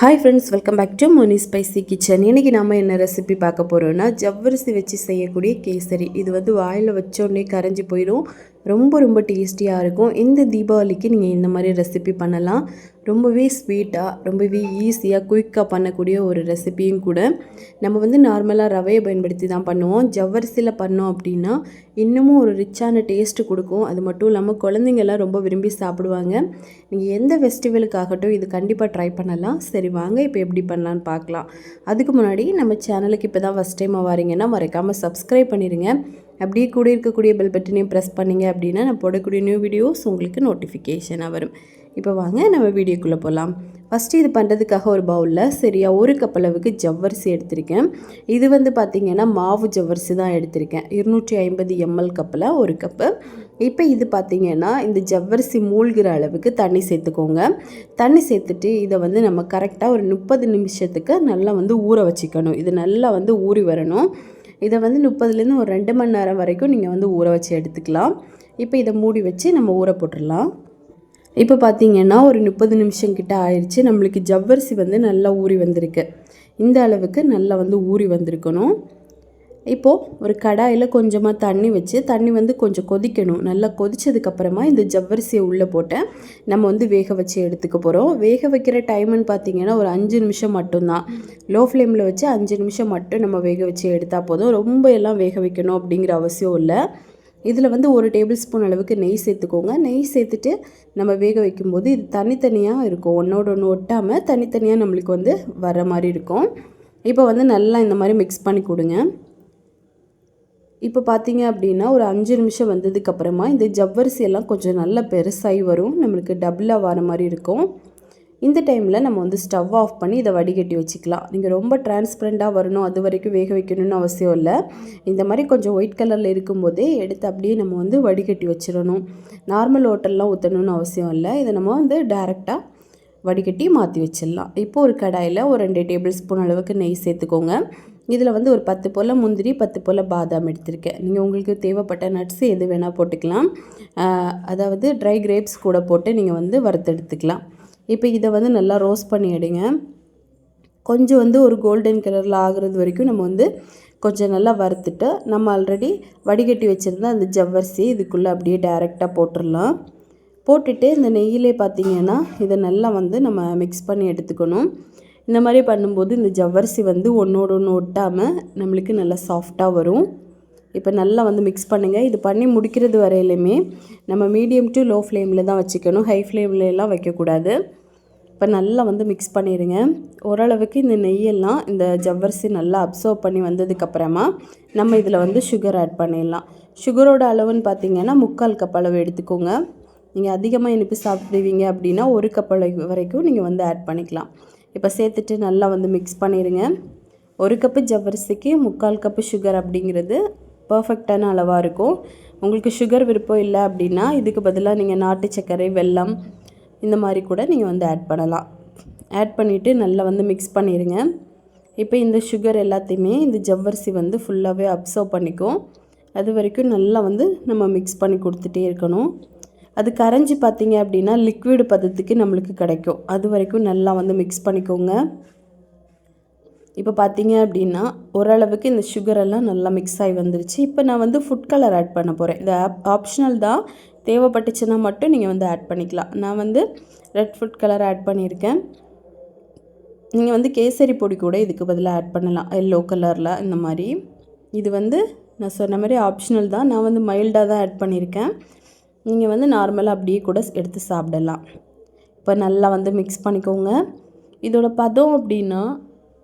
Hi friends welcome back to Moni spicy kitchen இன்றைக்கி நம்ம என்ன ரெசிபி பார்க்க போகிறோன்னா ஜவ்வரிசி வச்சு செய்யக்கூடிய கேசரி. இது வந்து வாயில் வச்சோடனே கரைஞ்சி போயிடும். ரொம்ப ரொம்ப டேஸ்டியாக இருக்கும். இந்த தீபாவளிக்கு நீங்கள் இந்த மாதிரி ரெசிபி பண்ணலாம். ரொம்பவே ஸ்வீட்டாக ரொம்பவே ஈஸியாக குயிக்காக பண்ணக்கூடிய ஒரு ரெசிபியும் கூட. நம்ம வந்து நார்மலாக ரவையை பயன்படுத்தி தான் பண்ணுவோம். ஜவ்வரிசியில் பண்ணோம் அப்படின்னா இன்னமும் ஒரு ரிச்சான டேஸ்ட்டு கொடுக்கும். அது மட்டும் இல்லாமல் குழந்தைங்கள்லாம் ரொம்ப விரும்பி சாப்பிடுவாங்க. நீங்கள் எந்த ஃபெஸ்டிவலுக்காகட்டும் இது கண்டிப்பாக ட்ரை பண்ணலாம். சரி வாங்க இப்போ எப்படி பண்ணலான்னு பார்க்கலாம். அதுக்கு முன்னாடி நம்ம சேனலுக்கு இப்போ தான் ஃபஸ்ட் டைமாக வரீங்கன்னா மறக்காமல் சப்ஸ்கிரைப் பண்ணிடுங்க அப்படியே கூட இருக்கக்கூடிய பெல் பட்டனையும் ப்ரெஸ் பண்ணிங்க அப்படின்னா நான் போடக்கூடிய நியூ வீடியோஸ் உங்களுக்கு நோட்டிஃபிகேஷனாக வரும். இப்போ வாங்க நம்ம வீடியோக்குள்ளே போகலாம் ஃபஸ்ட்டு இது பண்ணுறதுக்காக ஒரு பவுலில் சரியாக ஒரு கப் அளவுக்கு ஜவ்வரிசி எடுத்திருக்கேன். இது வந்து பார்த்திங்கன்னா மாவு ஜவ்வரிசி தான் எடுத்திருக்கேன். இருநூற்றி ஐம்பது எம்எல் கப்பில் ஒரு கப்பு இப்போ இது பார்த்திங்கன்னா இந்த ஜவ்வரிசி மூழ்கிற அளவுக்கு தண்ணி சேர்த்துக்கோங்க. தண்ணி சேர்த்துட்டு இதை வந்து நம்ம கரெக்டாக ஒரு முப்பது நிமிஷத்துக்கு நல்லா வந்து ஊற வச்சுக்கணும். இது நல்லா வந்து ஊறி வரணும். இதை வந்து முப்பதுலேருந்து ஒரு ரெண்டு மணி நேரம் வரைக்கும் நீங்கள் வந்து ஊற வச்சு எடுத்துக்கலாம். இப்போ இதை மூடி வச்சு நம்ம ஊற போட்டுடலாம். இப்போ பார்த்திங்கன்னா ஒரு முப்பது நிமிஷம் கிட்ட ஆயிடுச்சு. நம்மளுக்கு ஜவ்வரிசி வந்து நல்லா ஊறி வந்திருக்கு. இந்த அளவுக்கு நல்லா வந்து ஊறி வந்திருக்கணும். இப்போது ஒரு கடாயில் கொஞ்சமாக தண்ணி வச்சு தண்ணி வந்து கொஞ்சம் கொதிக்கணும். நல்லா கொதித்ததுக்கப்புறமா இந்த ஜவ்வரிசியை உள்ளே போட்டு நம்ம வந்து வேக வச்சு எடுத்துக்க போகிறோம் வேக வைக்கிற டைம்னு பார்த்தீங்கன்னா ஒரு அஞ்சு நிமிஷம் மட்டும்தான். லோ ஃப்ளேமில் வச்சு அஞ்சு நிமிஷம் மட்டும் நம்ம வேக வச்சு எடுத்தால் போதும். ரொம்ப எல்லாம் வேக வைக்கணும் அப்படிங்கிற அவசியம் இல்லை. இதில் வந்து ஒரு டேபிள் ஸ்பூன் அளவுக்கு நெய் சேர்த்துக்கோங்க. நெய் சேர்த்துட்டு நம்ம வேக வைக்கும்போது இது தனித்தனியாக இருக்கும். ஒன்றோட ஒன்று ஒட்டாமல் தனித்தனியாக நம்மளுக்கு வந்து வர மாதிரி இருக்கும். இப்போ வந்து நல்லா இந்த மாதிரி மிக்ஸ் பண்ணி கொடுங்க. இப்போ பார்த்தீங்க அப்படின்னா ஒரு அஞ்சு நிமிஷம் வந்ததுக்கப்புறமா இந்த ஜவ்வரிசி எல்லாம் கொஞ்சம் நல்லா பெருசாகி வரும். நம்மளுக்கு டபுளாக வர மாதிரி இருக்கும். இந்த டைமில் நம்ம வந்து ஸ்டவ் ஆஃப் பண்ணி இதை வடிகட்டி வச்சுக்கலாம். நீங்கள் ரொம்ப டிரான்ஸ்பரண்ட்டாக வரணும். அது வரைக்கும் வேக வைக்கணும்னு அவசியம் இல்லை. இந்த மாதிரி கொஞ்சம் ஒயிட் கலரில் இருக்கும்போதே எடுத்து அப்படியே நம்ம வந்து வடிகட்டி வச்சிடணும். நார்மல் ஹோட்டல்லாம் ஊற்றணும்னு அவசியம் இல்லை. இதை நம்ம வந்து டேரெக்டாக வடிகட்டி மாற்றி வச்சிடலாம். இப்போ ஒரு கடாயில் ஒரு ரெண்டு டேபிள் ஸ்பூன் அளவுக்கு நெய் சேர்த்துக்கோங்க. இதில் வந்து ஒரு பத்து போல் முந்திரி பத்து போல் பாதாம் எடுத்திருக்கேன். நீங்கள் உங்களுக்கு தேவைப்பட்ட நட்ஸ் எது வேணால் போட்டுக்கலாம். அதாவது ட்ரை கிரேப்ஸ் கூட போட்டு நீங்கள் வந்து வறுத்தெடுத்துக்கலாம் இப்போ இதை வந்து நல்லா ரோஸ்ட் பண்ணி எடுங்க. கொஞ்சம் வந்து ஒரு கோல்டன் கலரில் ஆகிறது வரைக்கும் நம்ம வந்து கொஞ்சம் நல்லா வறுத்துட்டு நம்ம ஆல்ரெடி வடிகட்டி வச்சுருந்தா அந்த ஜவ்வரிசி இதுக்குள்ளே அப்படியே டைரெக்டாக போட்டுடலாம் போட்டுட்டு இந்த நெய்யிலே பார்த்திங்கன்னா இதை நல்லா வந்து நம்ம மிக்ஸ் பண்ணி எடுத்துக்கணும். இந்த மாதிரி பண்ணும்போது இந்த ஜவ்வரிசி வந்து ஒன்றோடு ஒன்று ஒட்டாமல் நம்மளுக்கு நல்லா சாஃப்டாக வரும். இப்போ நல்லா வந்து மிக்ஸ் பண்ணுங்கள் இது பண்ணி முடிக்கிறது வரையிலுமே நம்ம மீடியம் டு லோ ஃப்ளேமில் தான் வச்சுக்கணும். ஹை ஃப்ளேம்லலாம் வைக்கக்கூடாது. இப்போ நல்லா வந்து மிக்ஸ் பண்ணிடுங்க ஓரளவுக்கு இந்த நெய்யெல்லாம் இந்த ஜவ்வரிசி நல்லா அப்சர்வ் பண்ணி வந்ததுக்கப்புறமா நம்ம இதில் வந்து சுகர் ஆட் பண்ணிடலாம். சுகரோட அளவுன்னு பார்த்திங்கன்னா முக்கால் கப் அளவு எடுத்துக்கோங்க. நீங்கள் அதிகமாக இனிப்பு சாப்பிடுவீங்க அப்படின்னா ஒரு கப் வரைக்கும் நீங்கள் வந்து ஆட் பண்ணிக்கலாம். இப்போ சேர்த்துட்டு நல்லா வந்து மிக்ஸ் பண்ணிடுங்க ஒரு கப்பு ஜவ்வரிசிக்கு முக்கால் கப்பு சுகர் அப்படிங்கிறது பர்ஃபெக்டான அளவாக இருக்கும். உங்களுக்கு சுகர் விருப்பம் இல்லை அப்படின்னா இதுக்கு பதிலாக நீங்கள் நாட்டு சர்க்கரை வெல்லம் இந்த மாதிரி கூட நீங்கள் வந்து ஆட் பண்ணலாம். ஆட் பண்ணிவிட்டு நல்லா வந்து மிக்ஸ் பண்ணிடுங்க இப்போ இந்த சுகர் எல்லாத்தையுமே இந்த ஜவ்வரிசி வந்து ஃபுல்லாகவே அப்சர்வ் பண்ணிக்கும். அது வரைக்கும் நல்லா வந்து நம்ம மிக்ஸ் பண்ணி கொடுத்துட்டே இருக்கணும். அது கரைஞ்சி பார்த்தீங்க அப்படின்னா லிக்விடு பதத்துக்கு நம்மளுக்கு கிடைக்கும். அது வரைக்கும் நல்லா வந்து மிக்ஸ் பண்ணிக்கோங்க. இப்போ பார்த்தீங்க அப்படின்னா ஓரளவுக்கு இந்த சுகரெல்லாம் நல்லா மிக்ஸ் ஆகி வந்துருச்சு. இப்போ நான் வந்து ஃபுட் கலர் ஆட் பண்ண போகிறேன் இந்த ஆப் ஆப்ஷனல் தான். தேவைப்பட்டுச்சுன்னா மட்டும் நீங்கள் வந்து ஆட் பண்ணிக்கலாம். நான் வந்து ரெட் ஃபுட் கலர் ஆட் பண்ணியிருக்கேன். நீங்கள் வந்து கேசரி பொடி கூட இதுக்கு பதிலாக ஆட் பண்ணலாம். எல்லோ கலரில் இந்த மாதிரி. இது வந்து நான் சொன்ன மாதிரி ஆப்ஷனல் தான். நான் வந்து மைல்டாக தான் ஆட் பண்ணியிருக்கேன். நீங்கள் வந்து நார்மலாக அப்படியே கூட எடுத்து சாப்பிடலாம். இப்போ நல்லா வந்து மிக்ஸ் பண்ணிக்கோங்க. இதோட பதம் அப்படின்னா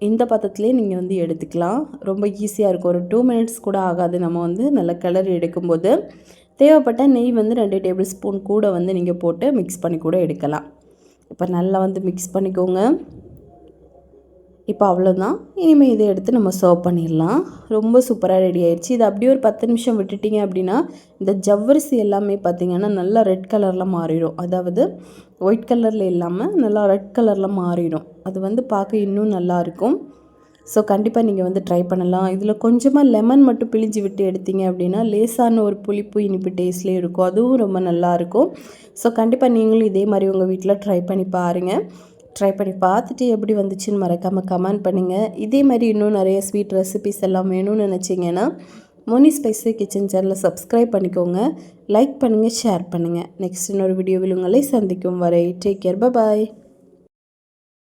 இந்த பதத்துலேயே நீங்கள் வந்து எடுத்துக்கலாம். ரொம்ப ஈஸியாக இருக்கும். ஒரு டூ மினிட்ஸ் கூட ஆகாது. நம்ம வந்து நல்ல கலர் எடுக்கும்போது. தேவைப்பட்ட நெய் வந்து ரெண்டு டேபிள் ஸ்பூன் கூட வந்து நீங்கள் போட்டு மிக்ஸ் பண்ணி கூட எடுக்கலாம். இப்போ நல்லா வந்து மிக்ஸ் பண்ணிக்கோங்க. இப்போ அவ்வளோதான். இனிமேல் இதை எடுத்து நம்ம சர்வ் பண்ணிடலாம். ரொம்ப சூப்பராக ரெடி ஆயிடுச்சு. இது அப்படியே ஒரு பத்து நிமிஷம் விட்டுட்டிங்க அப்படின்னா இந்த ஜவ்வரிசி எல்லாமே பார்த்திங்கன்னா நல்லா ரெட் கலரில் மாறிடும். அதாவது ஒயிட் கலரில் இல்லாமல் நல்லா ரெட் கலரில் மாறிடும். அது வந்து பார்க்க இன்னும் நல்லாயிருக்கும் ஸோ கண்டிப்பாக நீங்கள் வந்து ட்ரை பண்ணலாம். இதில் கொஞ்சமாக லெமன் மட்டும் பிழிஞ்சு விட்டு எடுத்தீங்க அப்படின்னா லேசான ஒரு புளிப்பு இனிப்பு டேஸ்ட்லேயே இருக்கும். அதுவும் ரொம்ப நல்லாயிருக்கும் ஸோ கண்டிப்பாக நீங்களும் இதே மாதிரி உங்கள் வீட்டில் ட்ரை பண்ணி பாருங்கள் ட்ரை பண்ணி பார்த்துட்டு எப்படி வந்துச்சுன்னு மறக்காமல் கமெண்ட் பண்ணுங்கள் இதே மாதிரி இன்னும் நிறைய ஸ்வீட் ரெசிபிஸ் எல்லாம் வேணும்னு நினச்சிங்கன்னா மோனி ஸ்பைசி கிச்சன் சேனலை சப்ஸ்கிரைப் பண்ணிக்கோங்க. லைக் பண்ணுங்கள் ஷேர் பண்ணுங்கள் நெக்ஸ்ட் இன்னொரு வீடியோவில் உங்களை சந்திக்கும் வரை டேக் கேர் பாய்